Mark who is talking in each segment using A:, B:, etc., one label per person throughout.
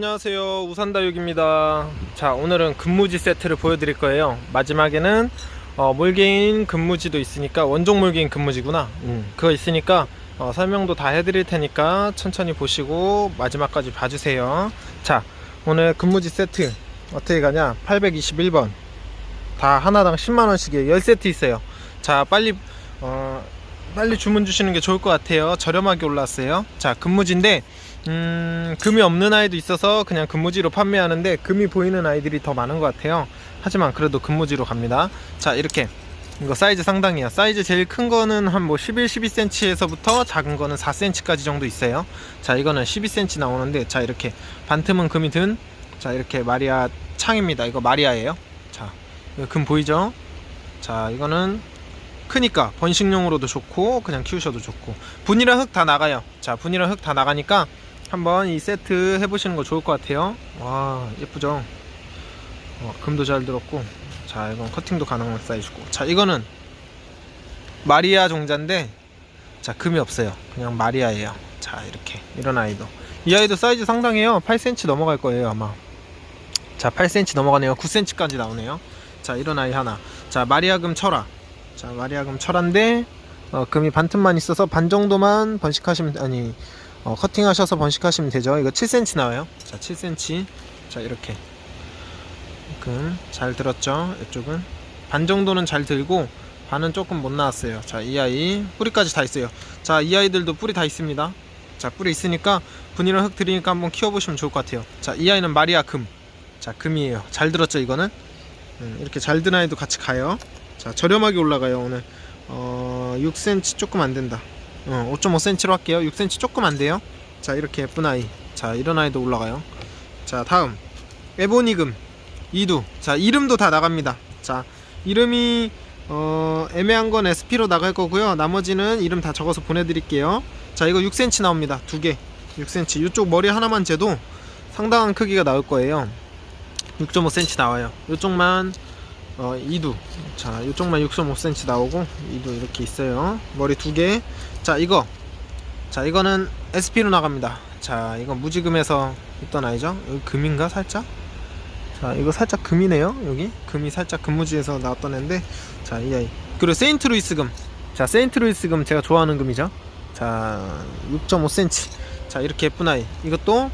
A: 안녕하세요. 우산다육입니다. 자 오늘은 근무지 세트를 보여드릴 거예요. 마지막에는 어, 몰개인 근무지도 있으니까 원종 몰개인 근무지구나. 음, 그거 있으니까 어, 설명도 다 해드릴 테니까 천천히 보시고 마지막까지 봐주세요. 자 오늘 근무지 세트 어떻게 가냐? 821번. 다 하나당 10만원씩에 10세트 있어요. 자 빨리 어, 빨리 주문 주시는 게 좋을 것 같아요. 저렴하게 올랐어요. 자 근무지인데 음, 금이 없는 아이도 있어서 그냥 근무지로 판매하는데 금이 보이는 아이들이 더 많은 것 같아요. 하지만 그래도 근무지로 갑니다. 자, 이렇게. 이거 사이즈 상당해요. 사이즈 제일 큰 거는 한 뭐 11, 12cm에서부터 작은 거는 4cm까지 정도 있어요. 자, 이거는 12cm 나오는데, 자, 이렇게 반틈은 금이 든, 자, 이렇게 마리아 창입니다. 이거 마리아예요. 자, 금 보이죠? 자, 이거는 크니까 번식용으로도 좋고, 그냥 키우셔도 좋고. 분이랑 흙 다 나가요. 자, 분이랑 흙 다 나가니까 한번 이 세트 해보시는 거 좋을 것 같아요. 와 예쁘죠? 어, 금도 잘 들었고 자 이건 커팅도 가능한 사이즈고 자 이거는 마리아 종자인데 자 금이 없어요. 그냥 마리아예요. 자 이렇게 이런 아이도 이 아이도 사이즈 상당해요. 8cm 넘어갈 거예요 아마. 자 8cm 넘어가네요. 9cm까지 나오네요. 자 이런 아이 하나. 자 마리아금 철화. 자 마리아금 철화인데 어, 금이 반틈만 있어서 반 정도만 번식하시면 아니 어, 커팅하셔서 번식하시면 되죠. 이거 7cm 나와요. 자, 7cm. 자, 이렇게. 금잘 들었죠? 이쪽은 반 정도는 잘 들고 반은 조금 못 나왔어요. 자, 이 아이 뿌리까지 다 있어요. 자, 이 아이들도 뿌리 다 있습니다. 자, 뿌리 있으니까 분이랑 흙 들이니까 한번 키워보시면 좋을 것 같아요. 자, 이 아이는 마리아 금. 자, 금이에요. 잘 들었죠? 이거는 음, 이렇게 잘 든 아이도 같이 가요. 자, 저렴하게 올라가요 오늘. 어, 6cm 조금 안 된다. 어, 5.5cm로 할게요. 6cm 조금 안 돼요. 자, 이렇게 예쁜 아이. 자, 이런 아이도 올라가요. 자, 다음. 에보니금. 이두. 자, 이름도 다 나갑니다. 자, 이름이 어, 애매한 건 SP로 나갈 거고요. 나머지는 이름 다 적어서 보내드릴게요. 자, 이거 6cm 나옵니다. 두 개. 6cm. 이쪽 머리 하나만 재도 상당한 크기가 나올 거예요. 6.5cm 나와요. 이쪽만 어, 2두. 자, 이쪽만 6.5cm 나오고 2두 이렇게 있어요. 머리 두 개. 자, 이거. 자, 이거는 SP로 나갑니다. 자, 이건 무지금에서 있던 아이죠. 여기 금인가 살짝? 자, 이거 살짝 금이네요. 여기 금이 살짝 금무지에서 나왔던 애인데, 자, 이 아이. 그리고 세인트루이스 금. 자, 세인트루이스 금 제가 좋아하는 금이죠. 자, 6.5cm. 자, 이렇게 예쁜 아이. 이것도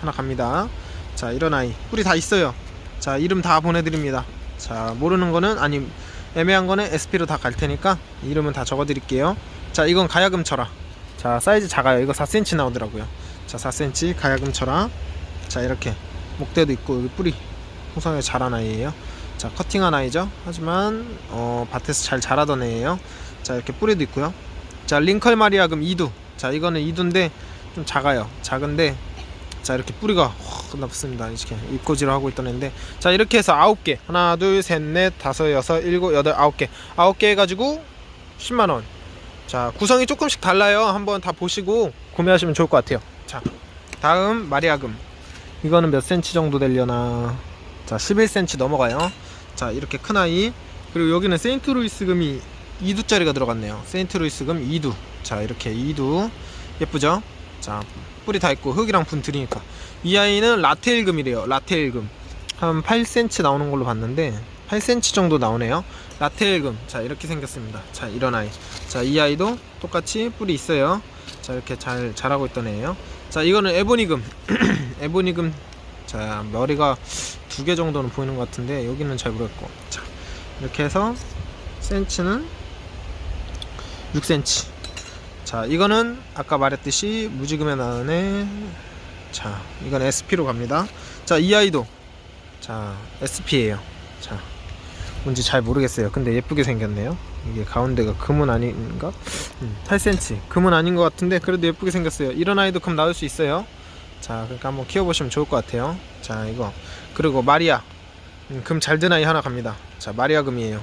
A: 하나 갑니다. 자, 이런 아이. 뿌리 다 있어요. 자, 이름 다 보내드립니다. 자, 모르는 거는 아니 애매한 거는 SP로 다 갈 테니까 이름은 다 적어 드릴게요. 자, 이건 가야금 철화. 자, 사이즈 작아요. 이거 4cm 나오더라고요. 자, 4cm 가야금 철화. 자, 이렇게 목대도 있고 여기 뿌리 풍성하게 자란 아이예요. 자, 커팅한 아이죠. 하지만 어, 밭에서 잘 자라던 애예요. 자, 이렇게 뿌리도 있고요. 자, 링컬 마리아금 2두. 자, 이거는 2두인데 좀 작아요. 작은데 자, 이렇게 뿌리가 확 nap습니다. 이렇게 입고지로 하고 있던 애인데 자, 이렇게 해서 9개. 하나, 둘, 셋, 넷, 다섯, 여섯, 일곱, 여덟, 아홉 개. 아홉 개 해 가지고 10만 원. 자, 구성이 조금씩 달라요. 한번 다 보시고 구매하시면 좋을 것 같아요. 자, 다음 마리아금. 이거는 몇 센치 정도 되려나? 자, 11cm 넘어가요. 자, 이렇게 큰 아이. 그리고 여기는 세인트루이스 금이 2두짜리가 들어갔네요. 세인트루이스 금 2두. 자, 이렇게 2두. 예쁘죠? 자, 뿌리 다 있고 흙이랑 분 들이니까. 이 아이는 라테일 금이래요. 라테일 금. 한 8cm 나오는 걸로 봤는데 8cm 정도 나오네요. 라테일금. 자, 이렇게 생겼습니다. 자, 이런 아이. 자, 이 아이도 똑같이 뿌리 있어요. 자, 이렇게 잘 자라고 있던 애예요. 자, 이거는 에보니금. 에보니금. 자, 머리가 두 개 정도는 보이는 것 같은데 여기는 잘 모르겠고. 자, 이렇게 해서 센치는 6cm. 자, 이거는 아까 말했듯이 무지금에 나는 애. 자, 이건 SP로 갑니다. 자, 이 아이도 자, SP예요. 자, 뭔지 잘 모르겠어요. 근데 예쁘게 생겼네요. 이게 가운데가 금은 아닌가? 음, 8cm. 금은 아닌 것 같은데 그래도 예쁘게 생겼어요. 이런 아이도 금 나올 수 있어요. 자, 그러니까 한번 키워보시면 좋을 것 같아요. 자, 이거 그리고 마리아 음, 금잘 든 아이 하나 갑니다. 자, 마리아 금이에요.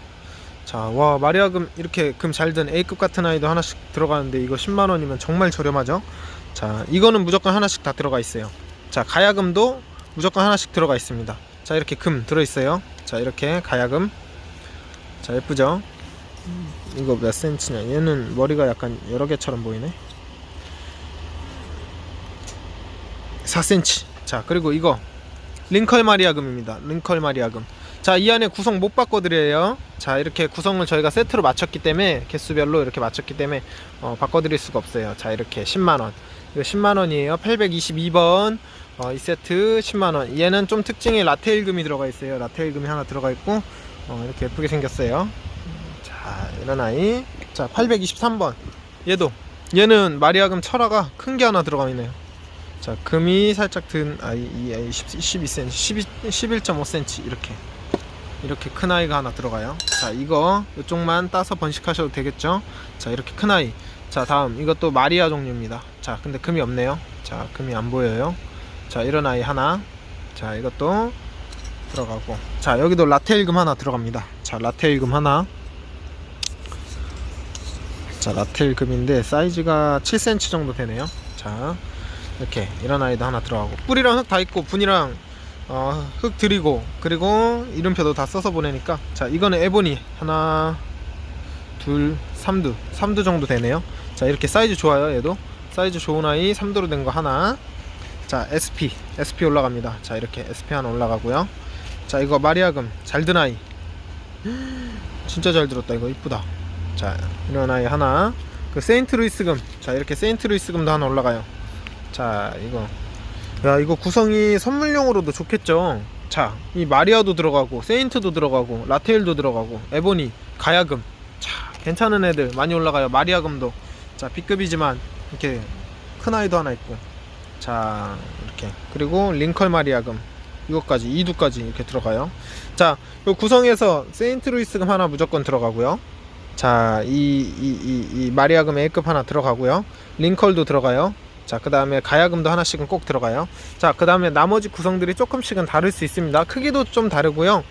A: 자, 와 마리아 금 이렇게 금 잘 든 A급 같은 아이도 하나씩 들어가는데 이거 10만 원이면 정말 저렴하죠. 자, 이거는 무조건 하나씩 다 들어가 있어요. 자, 가야금도 무조건 하나씩 들어가 있습니다. 자, 이렇게 금 들어 있어요. 자, 이렇게 가야금. 자, 예쁘죠? 음, 이거 몇 센치냐? 얘는 머리가 약간 여러 개처럼 보이네. 4cm. 자 그리고 이거 링컬 마리아금입니다 링컬 마리아금 자 이 안에 구성 못 바꿔드려요 자 이렇게 구성을 저희가 세트로 맞췄기 때문에 개수별로 이렇게 맞췄기 때문에 어, 바꿔드릴 수가 없어요. 자 이렇게 10만원. 이거 10만원이에요. 822번 어, 이 세트 10만원. 얘는 좀 특징이 라테일금이 들어가 있어요. 라테일금이 하나 들어가 있고 어, 이렇게 예쁘게 생겼어요. 자 이런 아이. 자 823번. 얘도. 얘는 마리아금 철화가 큰 게 하나 들어가 있네요. 자 금이 살짝 든 아이 이 아이 10, 12cm 12, 11.5cm 이렇게 이렇게 큰 아이가 하나 들어가요. 자 이거 이쪽만 따서 번식하셔도 되겠죠? 자 이렇게 큰 아이. 자 다음. 이것도 마리아 종류입니다. 자 근데 금이 없네요. 자 금이 안 보여요. 자 이런 아이 하나. 자 이것도 들어가고. 자 여기도 라테일금 하나 들어갑니다. 자 라테일금 하나. 자 라테일금인데 사이즈가 7cm 정도 되네요. 자 이렇게 이런 아이도 하나 들어가고. 뿌리랑 흙 다 있고 분이랑 어, 흙 드리고 그리고 이름표도 다 써서 보내니까. 자 이거는 에보니. 하나 둘 3두. 3두 정도 되네요. 자 이렇게 사이즈 좋아요 얘도. 사이즈 좋은 아이 3두로 된 거 하나. 자 SP SP 올라갑니다. 자 이렇게 SP 하나 올라가고요. 자 이거 마리아금. 잘 든 아이. 진짜 잘 들었다 이거. 이쁘다. 자 이런 아이 하나. 그 세인트루이스금. 자 이렇게 세인트루이스금도 하나 올라가요. 자 이거 야 이거 구성이 선물용으로도 좋겠죠? 자 이 마리아도 들어가고 세인트도 들어가고 라테일도 들어가고 에보니 가야금. 자 괜찮은 애들 많이 올라가요. 마리아금도. 자 B급이지만 이렇게 큰 아이도 하나 있고. 자 이렇게. 그리고 링컬 마리아금. 이것까지 2두까지 이렇게 들어가요. 자요 구성에서 세인트루이스금 하나 무조건 들어가고요. 자 이 이 이 이 마리아금 A급 하나 들어가고요. 링컬도 들어가요 자, 그 다음에 가야금도 하나씩은 꼭 들어가요. 자, 그 다음에 나머지 구성들이 조금씩은 다를 수 있습니다. 크기도 좀 다르고요.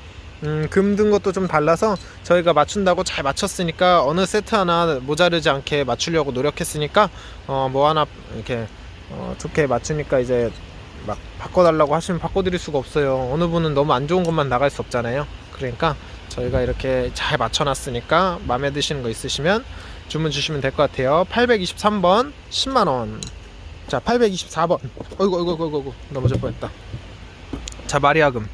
A: 음, 금 든 것도 좀 달라서 저희가 맞춘다고 잘 맞췄으니까 어느 세트 하나 모자르지 않게 맞추려고 노력했으니까 어, 뭐 하나 이렇게 어, 좋게 맞추니까 이제 막 바꿔달라고 하시면 바꿔드릴 수가 없어요. 어느 분은 너무 안 좋은 것만 나갈 수 없잖아요. 그러니까 저희가 이렇게 잘 맞춰놨으니까 마음에 드시는 거 있으시면 주문 주시면 될 것 같아요. 823번 10만원. 자, 824번. 어이구, 어이구, 어이구, 어이구, 넘어질 뻔했다. 자, 마리아금.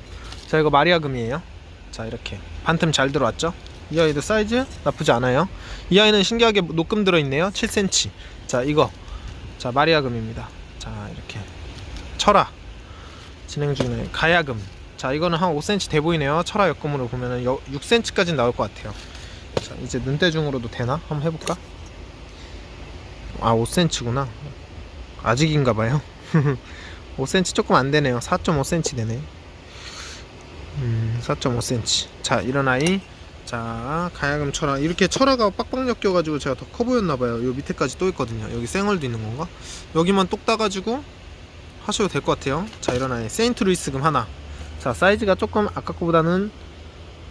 A: 자, 이거 마리아금이에요. 자, 이렇게 반틈 잘 들어왔죠? 이 아이도 사이즈 나쁘지 않아요. 이 아이는 신기하게 녹금 들어있네요. 7cm. 자, 이거. 자, 마리아금입니다. 자, 이렇게 철화 진행 중이네. 가야금. 자, 이거는 한 5cm 돼 보이네요. 철화 역금으로 보면은 6cm까지 나올 것 같아요. 자, 이제 눈대중으로도 되나? 한번 해볼까? 아, 5cm구나. 아직인가 봐요. 5cm 조금 안 되네요. 4.5cm 되네. 음, 4.5cm. 자, 이런 아이. 자, 가야금 철화. 이렇게 철화가 빡빡 엮여가지고 제가 더 커 보였나 봐요. 요 밑에까지 또 있거든요. 여기 쌩얼도 있는 건가? 여기만 똑 따가지고 하셔도 될 것 같아요. 자, 이런 아이. 세인트 루이스금 하나. 자, 사이즈가 조금 아까 거보다는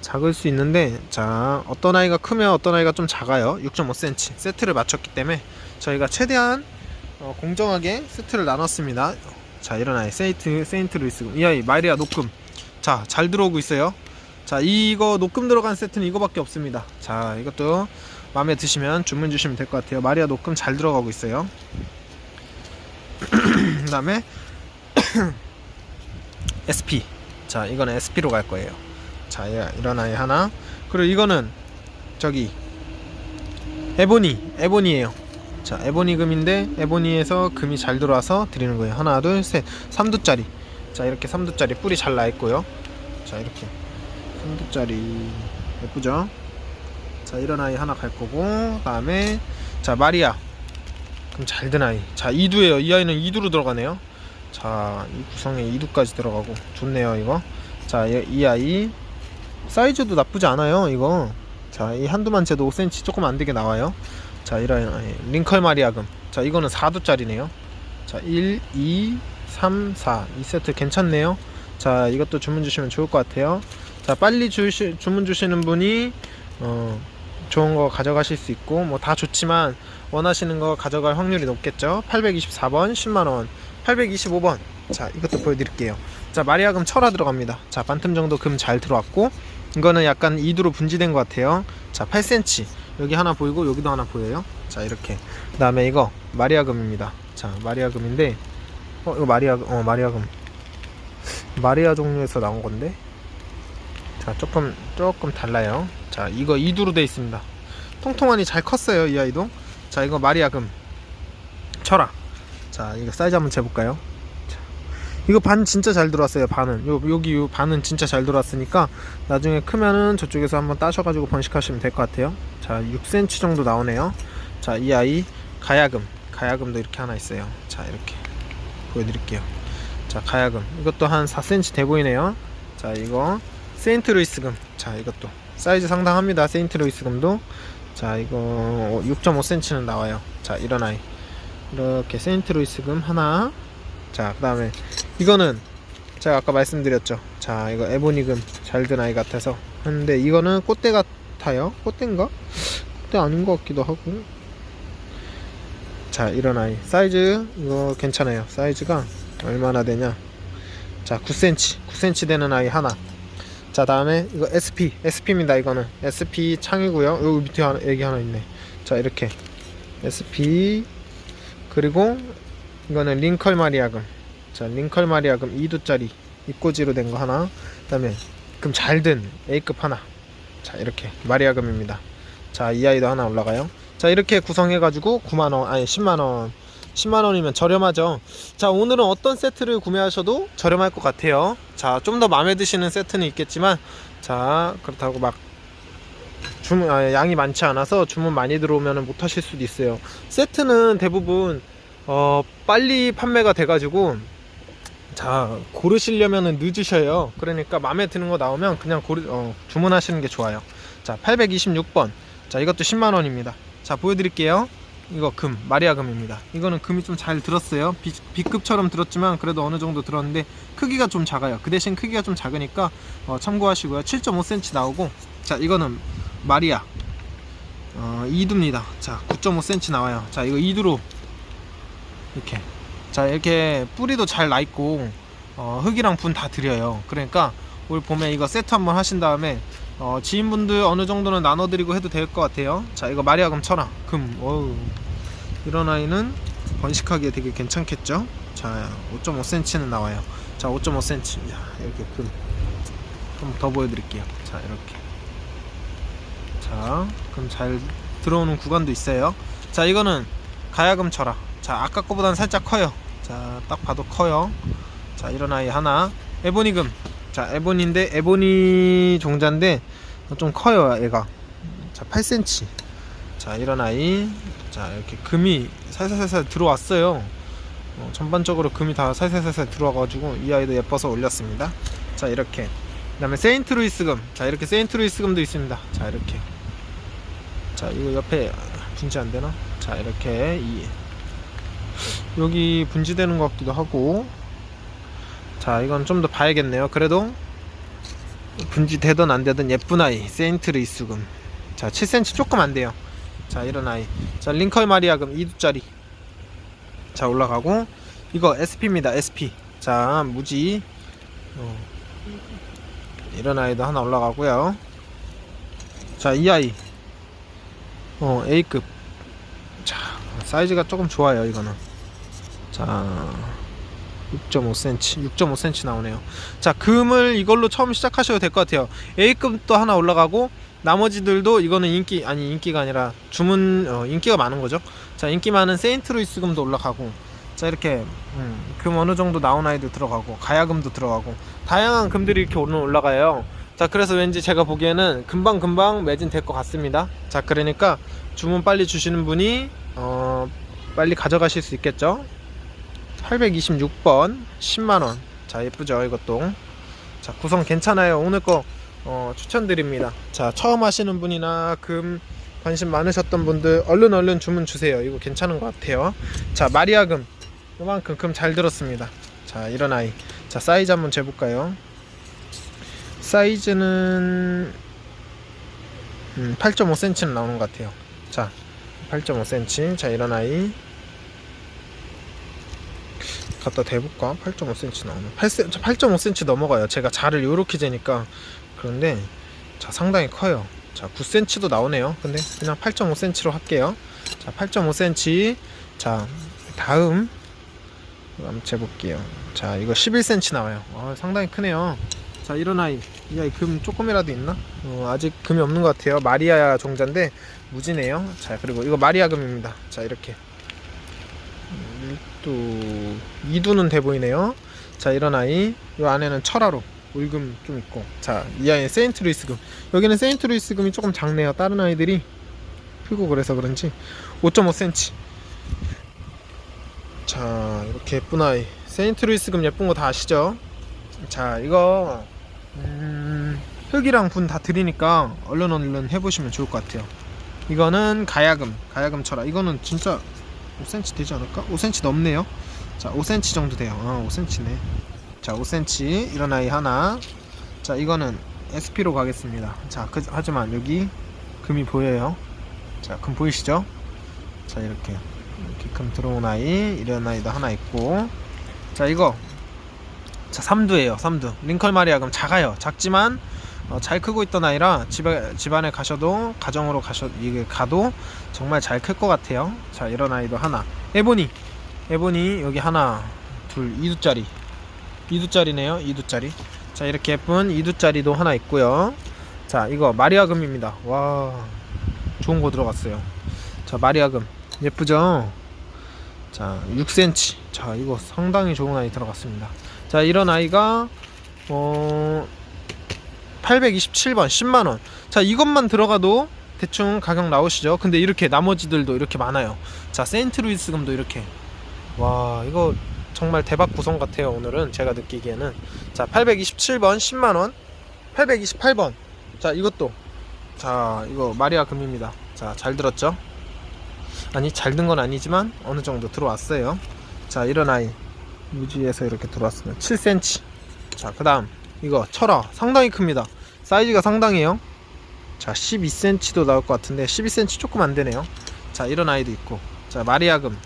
A: 작을 수 있는데, 자, 어떤 아이가 크면 어떤 아이가 좀 작아요. 6.5cm. 세트를 맞췄기 때문에 저희가 최대한 어, 공정하게 세트를 나눴습니다. 자, 이런 아이 세인트 세인트 루이스 이 아이 마리아 녹금. 자, 잘 들어오고 있어요. 자, 이거 녹금 들어간 세트는 이거밖에 없습니다. 자, 이것도 마음에 드시면 주문 주시면 될 것 같아요. 마리아 녹금 잘 들어가고 있어요. 그다음에 SP. 자, 이거는 SP로 갈 거예요. 자, 이런 아이 하나. 그리고 이거는 저기 에보니, 에보니예요. 자 에보니 금인데 에보니에서 금이 잘 들어와서 드리는 거예요. 하나 둘셋. 3두짜리. 자 이렇게 3두짜리 뿌리 잘 나 있고요. 자 이렇게. 3두짜리. 예쁘죠? 자 이런 아이 하나 갈 거고 그 다음에 자 마리아. 그럼 잘든 아이. 자 2두에요. 이 아이는 2두로 들어가네요. 자 이 구성에 2두까지 들어가고. 좋네요 이거. 자이 아이. 사이즈도 나쁘지 않아요 이거. 자 이 한두만 재도 5cm 조금 안 되게 나와요 자 이런 아이, 링컬 마리아금. 자 이거는 4두짜리네요. 자 1, 2, 3, 4이 세트 괜찮네요. 자 이것도 주문 주시면 좋을 것 같아요. 자 빨리 주시, 주문 주시는 분이 어, 좋은 거 가져가실 수 있고 뭐 다 좋지만 원하시는 거 가져갈 확률이 높겠죠? 824번 10만원. 825번. 자 이것도 보여드릴게요. 자 마리아금 철화 들어갑니다. 자 반틈 정도 금 잘 들어왔고 이거는 약간 2두로 분지된 것 같아요. 자 8cm 여기 하나 보이고 여기도 하나 보여요? 자 이렇게. 그 다음에 이거 마리아금입니다. 자 마리아금인데 어 이거 마리아 어 마리아금. 마리아 종류에서 나온 건데? 자 조금 조금 달라요. 자 이거 이두로 돼 있습니다. 통통하니 잘 컸어요 이 아이도. 자 이거 마리아금. 철아 자 이거 사이즈 한번 재볼까요? 자, 이거 반 진짜 잘 들어왔어요 반은. 요, 여기 요 반은 진짜 잘 들어왔으니까 나중에 크면은 저쪽에서 한번 따셔가지고 번식하시면 될 것 같아요. 자 6cm 정도 나오네요. 자 이 아이 가야금. 가야금도 이렇게 하나 있어요. 자 이렇게 보여드릴게요. 자 가야금. 이것도 한 4cm 돼 보이네요. 자 이거 세인트루이스금. 자 이것도. 사이즈 상당합니다 세인트루이스금도. 자 이거 6.5cm는 나와요. 자 이런 아이. 이렇게 세인트루이스금 하나. 자 그 다음에 이거는 제가 아까 말씀드렸죠. 자 이거 에보니금 잘 든 아이 같아서. 근데 이거는 꽃대 같아요. 꽃대인가? 꽃대 아닌 것 같기도 하고. 자 이런 아이. 사이즈 이거 괜찮아요. 사이즈가 얼마나 되냐? 자 9cm 9cm 되는 아이 하나. 자 다음에 이거 SP SP입니다 이거는. SP 창이고요. 여기 밑에 하나 여기 하나 있네. 자 이렇게. SP 그리고 이거는 링컬 마리아금 자 링컬 마리아금 2두짜리 입꼬지로 된 거 하나. 그 다음에 그럼 잘든 A급 하나. 자 이렇게 마리아금입니다. 자 이 아이도 하나 올라가요. 자 이렇게 구성해 가지고 9만원 아니 10만원 10만원이면 저렴하죠. 자 오늘은 어떤 세트를 구매하셔도 저렴할 것 같아요. 자 좀 더 마음에 드시는 세트는 있겠지만 자 그렇다고 막 주문 아, 양이 많지 않아서 주문 많이 들어오면 못 하실 수도 있어요. 세트는 대부분 어 빨리 판매가 돼 가지고 자 고르시려면 늦으셔요. 그러니까 마음에 드는 거 나오면 그냥 고르, 어, 주문하시는 게 좋아요. 자 826번. 자 이것도 10만원입니다. 자 보여드릴게요. 이거 금 마리아 금입니다. 이거는 금이 좀 잘 들었어요. 비, B급처럼 들었지만 그래도 어느 정도 들었는데 크기가 좀 작아요. 그 대신 크기가 좀 작으니까 어, 참고하시고요. 7.5cm 나오고 자 이거는 마리아 어, 2두입니다. 자 9.5cm 나와요. 자 이거 2두로 이렇게 자 이렇게 뿌리도 잘 나 있고 어, 흙이랑 분다 들여요. 그러니까 올 봄에 이거 세트 한번 하신 다음에 어, 지인분들 어느 정도는 나눠드리고 해도 될 것 같아요. 자 이거 마리아금 천하 금. 어우. 이런 아이는 번식하기에 되게 괜찮겠죠? 자 5.5cm는 나와요. 자 5.5cm 야 이렇게 금. 좀 더 보여드릴게요. 자 이렇게. 자 그럼 잘 들어오는 구간도 있어요. 자 이거는 가야금 철아 자 아까 거보다는 살짝 커요 자 딱 봐도 커요. 자 이런 아이 하나. 에보니금. 자 에보니인데 에보니 종자인데 좀 커요 애가. 자 8cm 자 이런 아이. 자 이렇게 금이 살살살살 들어왔어요. 어, 전반적으로 금이 다 살살살살 들어와가지고 이 아이도 예뻐서 올렸습니다. 자 이렇게. 그 다음에 세인트루이스금. 자 이렇게 세인트루이스금도 있습니다. 자 이렇게. 자 이거 옆에 분지 안되나? 자 이렇게 이 여기 분지되는 것 같기도 하고. 자 이건 좀 더 봐야겠네요. 그래도 분지 되든 안 되든 예쁜 아이 세인트 루이스금 자 7cm 조금 안 돼요. 자 이런 아이. 자 링컬 마리아금 2두짜리. 자 올라가고. 이거 SP입니다 SP 자 무지. 어, 이런 아이도 하나 올라가고요. 자 이 아이. 어 A급. 자 사이즈가 조금 좋아요 이거는 자 6.5cm 6.5cm 나오네요. 자 금을 이걸로 처음 시작하셔도 될 것 같아요. A급도 하나 올라가고 나머지들도 이거는 인기 아니 인기가 아니라 주문 어, 인기가 많은 거죠. 자 인기 많은 세인트루이스 금도 올라가고 자 이렇게 음, 금 어느 정도 나온 아이도 들어가고 가야금도 들어가고 다양한 금들이 이렇게 올라가요. 자 그래서 왠지 제가 보기에는 금방 금방 매진될 것 같습니다. 자 그러니까 주문 빨리 주시는 분이 어, 빨리 가져가실 수 있겠죠 826번 10만원. 자 예쁘죠 이것도. 자 구성 괜찮아요. 오늘 거 어, 추천드립니다. 자 처음 하시는 분이나 금 관심 많으셨던 분들 얼른 얼른 주문 주세요. 이거 괜찮은 것 같아요. 자 마리아금. 요만큼 금 잘 들었습니다. 자 이런 아이. 자 사이즈 한번 재볼까요? 사이즈는 음, 8.5cm는 나오는 것 같아요. 자 8.5cm 자 이런 아이 갖다 대볼까? 8.5cm 나오네 8.5cm 넘어가요 제가 자를 요렇게 재니까 그런데 자 상당히 커요 자 9cm도 나오네요 근데 그냥 8.5cm로 할게요 자 8.5cm 자 다음 한번 재볼게요. 자, 이거 11cm 나와요. 아, 상당히 크네요. 자, 이런 아이. 이 아이 금 조금이라도 있나? 어, 아직 금이 없는 것 같아요. 마리아 종자인데 무지네요. 자, 그리고 이거 마리아 금입니다. 자, 이렇게. 음, 또 이두는 돼 보이네요. 자, 이런 아이. 이 안에는 철화로 울금 좀 있고. 자, 이 아이는 세인트루이스 금. 여기는 세인트루이스 금이 조금 작네요. 다른 아이들이 크고 그래서 그런지 5.5cm. 자, 이렇게 예쁜 아이. 세인트루이스 금 예쁜 거 다 아시죠? 자, 이거 음, 흙이랑 분 다 드리니까 얼른 얼른 해보시면 좋을 것 같아요. 이거는 가야금, 가야금 철화. 이거는 진짜 5cm 되지 않을까? 5cm 넘네요. 자, 5cm 정도 돼요. 어, 5cm네. 자, 5cm 이런 아이 하나. 자, 이거는 SP로 가겠습니다. 자, 그, 하지만 여기 금이 보여요. 자, 금 보이시죠? 자, 이렇게 이렇게 금 들어온 아이, 이런 아이도 하나 있고. 자, 이거 자, 삼두예요. 삼두. 링컬 마리아 금 작아요. 작지만 어, 잘 크고 있던 아이라 집에 집안에 가셔도 가정으로 가셔 이게 가도 정말 잘 클 것 같아요. 자, 이런 아이도 하나. 에보니. 에보니 여기 하나, 둘, 2두짜리. 2두짜리네요. 2두짜리. 자, 이렇게 예쁜 2두짜리도 하나 있고요. 자, 이거 마리아금입니다. 와. 좋은 거 들어갔어요. 자, 마리아금. 예쁘죠? 자, 6cm. 자, 이거 상당히 좋은 아이 들어갔습니다. 자, 이런 아이가 어 827번 10만 원. 자, 이것만 들어가도 대충 가격 나오시죠? 근데 이렇게 나머지들도 이렇게 많아요. 자, 세인트루이스 금도 이렇게. 와, 이거 정말 대박 구성 같아요. 오늘은 제가 느끼기에는. 자, 827번 10만 원. 828번. 자, 이것도 자, 이거 마리아 금입니다. 자, 잘 들었죠? 아니, 잘 든 건 아니지만 어느 정도 들어왔어요. 자, 이런 아이 무지에서 이렇게 들어왔으면 7cm. 자, 그 다음 이거 철화 상당히 큽니다. 사이즈가 상당해요. 자, 12cm도 나올 것 같은데 12cm 조금 안 되네요. 자, 이런 아이도 있고. 자, 마리아금.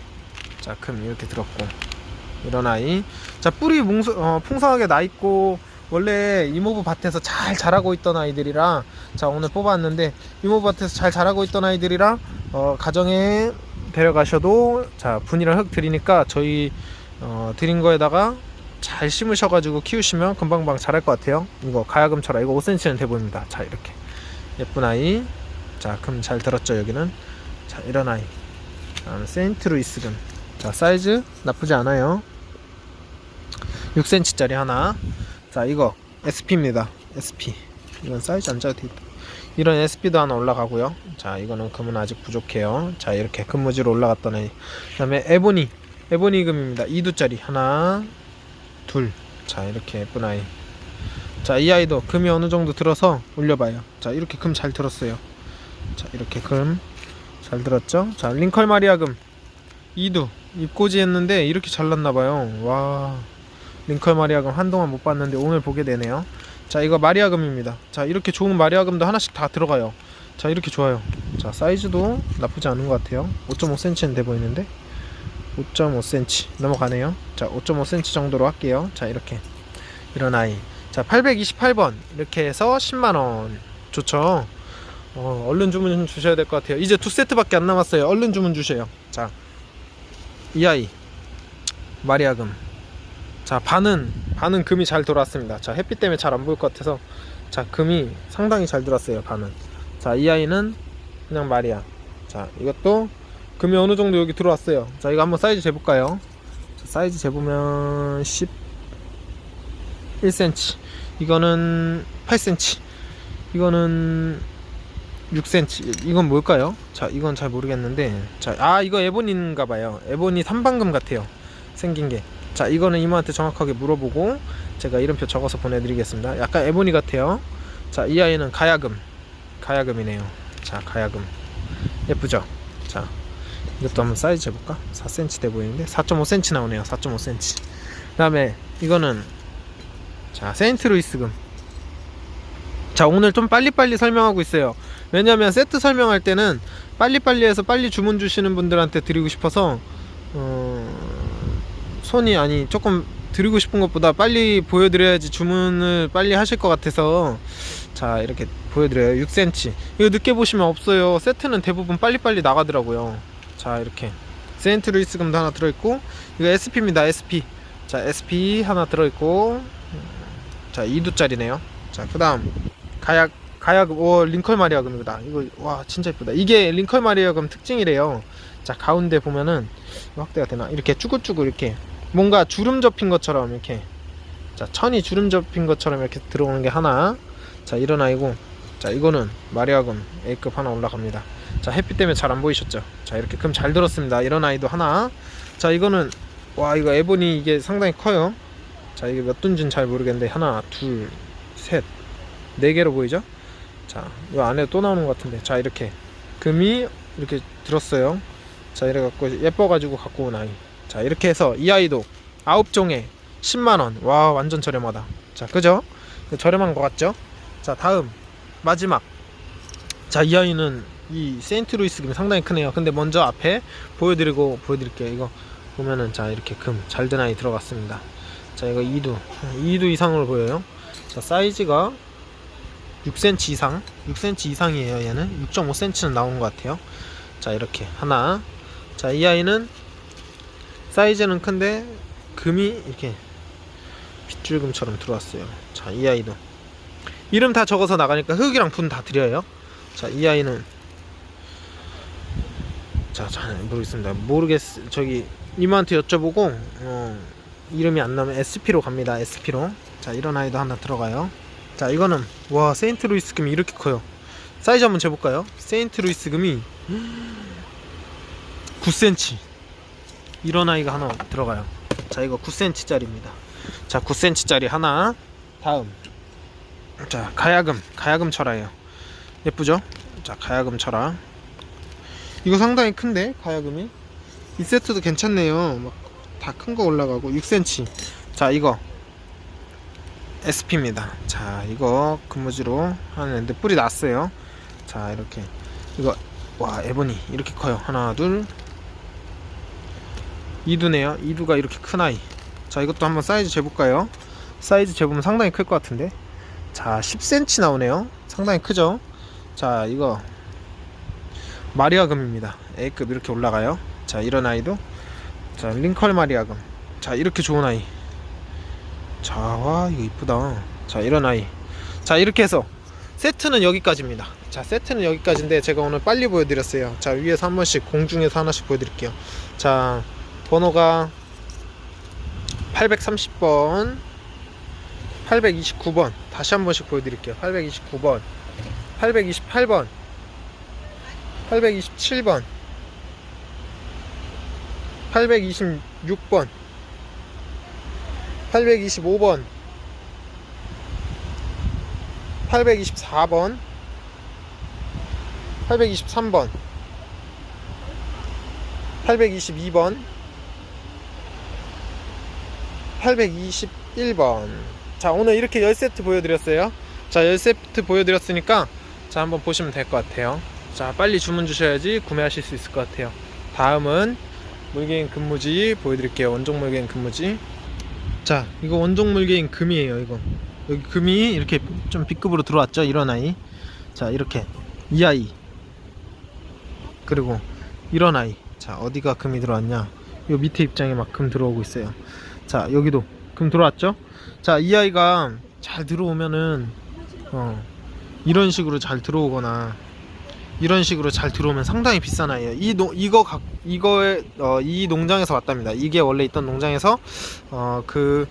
A: 자, 금 이렇게 들었고. 이런 아이. 자, 뿌리 뭉소, 어, 풍성하게 나 있고 원래 이모부 밭에서 잘 자라고 있던 아이들이라 자, 오늘 뽑았는데 이모부 밭에서 잘 자라고 있던 아이들이라 어, 가정에 데려가셔도 자, 분이랑 흙 드리니까 저희 어, 드린 거에다가 잘 심으셔가지고 키우시면 금방방 자랄 것 같아요. 이거 가야금처럼 이거 5cm는 돼 보입니다. 자 이렇게 예쁜 아이. 자 금 잘 들었죠 여기는. 자 이런 아이. 다음 세인트루이스 금. 자 사이즈 나쁘지 않아요. 6cm짜리 하나. 자 이거 SP입니다. SP. 이건 사이즈 안 작아도 있다. 이런 SP도 하나 올라가고요. 자 이거는 금은 아직 부족해요. 자 이렇게 금무지로 올라갔던 아이. 그다음에 에보니. 에보니 금입니다. 2두짜리 하나, 둘. 자 이렇게 예쁜 아이. 자 이 아이도 금이 어느 정도 들어서 올려봐요. 자 이렇게 금 잘 들었어요. 자 이렇게 금 잘 들었죠? 자 링컬 마리아 금 2두 입고지 했는데 이렇게 잘났나봐요. 와 링컬 마리아 금 한동안 못 봤는데 오늘 보게 되네요. 자 이거 마리아 금입니다. 자 이렇게 좋은 마리아 금도 하나씩 다 들어가요. 자 이렇게 좋아요. 자 사이즈도 나쁘지 않은 것 같아요. 5.5cm는 돼 보이는데. 5.5cm 넘어가네요. 자, 5.5cm 정도로 할게요. 자, 이렇게 이런 아이. 자, 828번 이렇게 해서 10만 원. 좋죠. 어, 얼른 주문 주셔야 될 것 같아요. 이제 두 세트밖에 안 남았어요. 얼른 주문 주세요. 자, 이 아이 마리아금. 자, 반은 반은 금이 잘 돌았습니다. 자, 햇빛 때문에 잘 안 보일 것 같아서 자, 금이 상당히 잘 들었어요. 반은. 자, 이 아이는 그냥 마리아. 자, 이것도 금이 어느 정도 여기 들어왔어요. 자, 이거 한번 사이즈 재볼까요? 자, 사이즈 재보면 11cm. 이거는 8cm. 이거는 6cm. 이건 뭘까요? 자, 이건 잘 모르겠는데. 자, 아, 이거 에보니인가 봐요. 에보니 삼방금 같아요. 생긴 게. 자, 이거는 이모한테 정확하게 물어보고 제가 이름표 적어서 보내드리겠습니다. 약간 에보니 같아요. 자, 이 아이는 가야금. 가야금이네요. 자, 가야금. 예쁘죠? 자, 이것도 한번 사이즈 재볼까? 4cm 돼 보이는데 4.5cm 나오네요. 4.5cm. 그 다음에 이거는 자 세인트루이스금. 자 오늘 좀 빨리빨리 설명하고 있어요. 왜냐면 세트 설명할 때는 빨리빨리 해서 빨리 주문 주시는 분들한테 드리고 싶어서 어, 손이 아니 조금 드리고 싶은 것보다 빨리 보여드려야지 주문을 빨리 하실 것 같아서 자 이렇게 보여드려요 6cm 이거 늦게 보시면 없어요 세트는 대부분 빨리빨리 나가더라고요 자 이렇게. 세인트루이스 금도 하나 들어있고 이거 SP입니다 SP 자 SP 하나 들어있고 자 2두짜리네요. 자그 다음. 가약 가야금 오 링컬 마리아금이다. 이거 와 진짜 이쁘다. 이게 링컬 마리아 금 특징이래요. 자 가운데 보면은 확대가 되나? 이렇게 쭈글쭈글 이렇게 뭔가 주름 접힌 것처럼 이렇게. 자 천이 주름 접힌 것처럼 이렇게 들어오는 게 하나. 자 이런 아이고. 자 이거는 마리아금 A급 하나 올라갑니다 자 햇빛 때문에 잘 안 보이셨죠? 자 이렇게 금 잘 들었습니다. 이런 아이도 하나. 자 이거는 와 이거 에보니 이게 상당히 커요. 자 이게 몇 둔지는 잘 모르겠는데 하나 둘셋네 개로 보이죠? 자이 안에 또 나오는 것 같은데. 자 이렇게 금이 이렇게 들었어요. 자 이래 갖고 예뻐 가지고 갖고 온 아이. 자 이렇게 해서 이 아이도 아홉 종에 10만원. 와 완전 저렴하다. 자 그죠? 저렴한 것 같죠? 자 다음 마지막. 자 이 아이는 이 세인트루이스 금이 상당히 크네요. 근데 먼저 앞에 보여드리고 보여드릴게요. 이거 보면은 자 이렇게 금잘든 아이 들어갔습니다. 자 이거 2두 2두 이상으로 보여요. 자 사이즈가 6cm 이상 6cm 이상이에요 얘는. 6.5cm는 나오는 것 같아요. 자 이렇게 하나. 자 이 아이는 사이즈는 큰데 금이 이렇게 빗줄금처럼 들어왔어요. 자 이 아이도. 이름 다 적어서 나가니까 흙이랑 분 다 드려요. 자 이 아이는 자, 잘 모르겠습니다. 모르겠, 저기, 이모한테 여쭤보고, 어, 이름이 안 나면 SP로 갑니다. SP로. 자, 이런 아이도 하나 들어가요. 자, 이거는, 와, 세인트 루이스 금이 이렇게 커요. 사이즈 한번 재볼까요? 세인트 루이스 금이 9cm. 이런 아이가 하나 들어가요. 자, 이거 9cm짜리입니다. 자, 9cm짜리 하나. 다음. 자, 가야금. 가야금 철화예요. 예쁘죠? 자, 가야금 철화. 이거 상당히 큰데 가야금이? 이 세트도 괜찮네요. 다 큰 거 올라가고 6cm 자 이거. SP입니다. 자 이거 근무지로 하는데 뿌리 났어요. 자 이렇게. 이거 와 에보니. 이렇게 커요. 하나 둘. 이두네요. 이두가 이렇게 큰 아이. 자 이것도 한번 사이즈 재볼까요? 사이즈 재보면 상당히 클 것 같은데? 자 10cm 나오네요. 상당히 크죠? 자 이거 마리아금입니다. A급 이렇게 올라가요. 자, 이런 아이도 자, 링컬 마리아금. 자, 이렇게 좋은 아이. 자, 와, 이거 이쁘다. 자, 이런 아이. 자, 이렇게 해서 세트는 여기까지입니다. 자, 세트는 여기까지인데 제가 오늘 빨리 보여드렸어요. 자, 위에서 한 번씩 공중에서 하나씩 보여드릴게요. 자, 번호가 830번, 829번. 다시 한 번씩 보여드릴게요. 829번, 828번. 827번. 826번. 825번. 824번. 823번. 822번. 821번. 자 오늘 이렇게 10세트 보여드렸어요. 자 10세트 보여드렸으니까 자 한번 보시면 될 것 같아요 자 빨리 주문 주셔야지 구매하실 수 있을 것 같아요. 다음은 물개인 금무지 보여드릴게요. 원종 물개인 금무지. 자 이거 원종 물개인 금이에요 이거. 여기 금이 이렇게 좀 B급으로 들어왔죠? 이런 아이. 자 이렇게. 이 아이. 그리고 이런 아이. 자 어디가 금이 들어왔냐? 요 밑에 입장에 막 금 들어오고 있어요. 자 여기도 금 들어왔죠? 자 이 아이가 잘 들어오면은 어 이런 식으로 잘 들어오거나 이런 식으로 잘 들어오면 상당히 비싼 아이예요. 이 농, 이거 각 이거에 어, 이 농장에서 왔답니다. 이게 원래 있던 농장에서 어, 그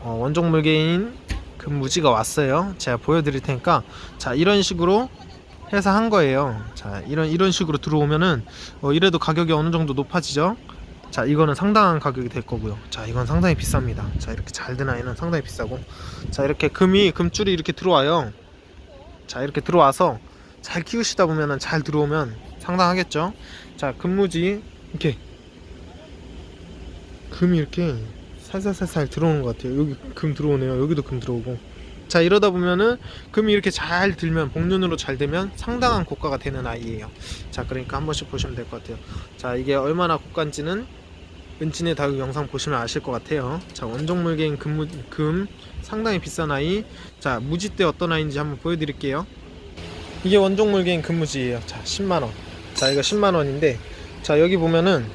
A: 어, 원종 물개인 그 무지가 왔어요. 제가 보여드릴 테니까 자 이런 식으로 해서 한 거예요. 자 이런 이런 식으로 들어오면은 어, 이래도 가격이 어느 정도 높아지죠. 자 이거는 상당한 가격이 될 거고요. 자 이건 상당히 비쌉니다. 자 이렇게 잘 된 아이는 상당히 비싸고 자 이렇게 금이 금줄이 이렇게 들어와요. 자 이렇게 들어와서 잘 키우시다 보면은 잘 들어오면 상당하겠죠. 자, 금무지 이렇게 금이 이렇게 살살살살 들어오는 것 같아요. 여기 금 들어오네요. 여기도 금 들어오고. 자, 이러다 보면은 금이 이렇게 잘 들면 복륜으로 잘 되면 상당한 고가가 되는 아이예요. 자, 그러니까 한 번씩 보시면 될 것 같아요. 자, 이게 얼마나 고가인지는 은진의 다육 영상 보시면 아실 것 같아요. 자, 원종 물개인 금무, 금 상당히 비싼 아이. 자, 무지 때 어떤 아이인지 한번 보여드릴게요. 이게 원종 물개인 금무지예요. 자, 10만 원. 자, 이거 10만 원인데 자, 여기 보면은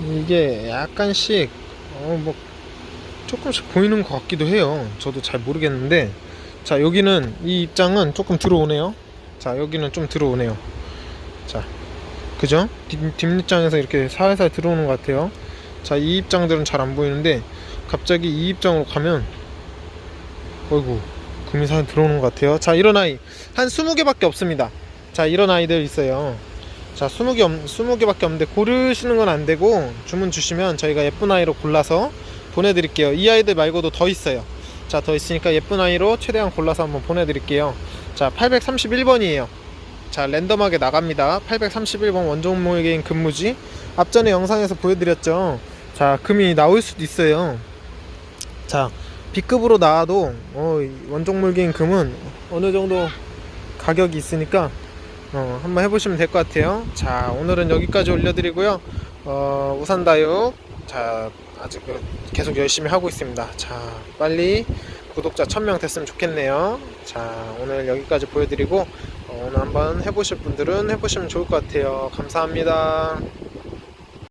A: 이게 약간씩 어, 뭐 조금씩 보이는 것 같기도 해요. 저도 잘 모르겠는데 자 여기는 이 입장은 조금 들어오네요. 자 여기는 좀 들어오네요. 자 그죠? 뒷, 뒷입장에서 이렇게 살살 들어오는 것 같아요. 자 이 입장들은 잘 안 보이는데 갑자기 이 입장으로 가면 어이구 살 들어오는 것 같아요. 자 이런 아이 한 20개밖에 없습니다. 자 이런 아이들 있어요. 자 20개 없, 20개밖에 없는데 고르시는 건 안 되고 주문 주시면 저희가 예쁜 아이로 골라서 보내드릴게요. 이 아이들 말고도 더 있어요. 자, 더 있으니까 예쁜 아이로 최대한 골라서 한번 보내드릴게요. 자, 831번이에요. 자, 랜덤하게 나갑니다. 831번 원종 모의개인 금무지. 앞전에 영상에서 보여드렸죠. 자, 금이 나올 수도 있어요. 자, B급으로 나와도 어, 이 원종 물개인 금은 어느 정도 가격이 있으니까 어, 한번 해보시면 될 것 같아요. 자, 오늘은 여기까지 올려드리고요. 어, 우산 다육. 자, 아직 계속 열심히 하고 있습니다. 자, 빨리 구독자 1000명 됐으면 좋겠네요. 자, 오늘 여기까지 보여드리고, 어, 오늘 한번 해보실 분들은 해보시면 좋을 것 같아요. 감사합니다.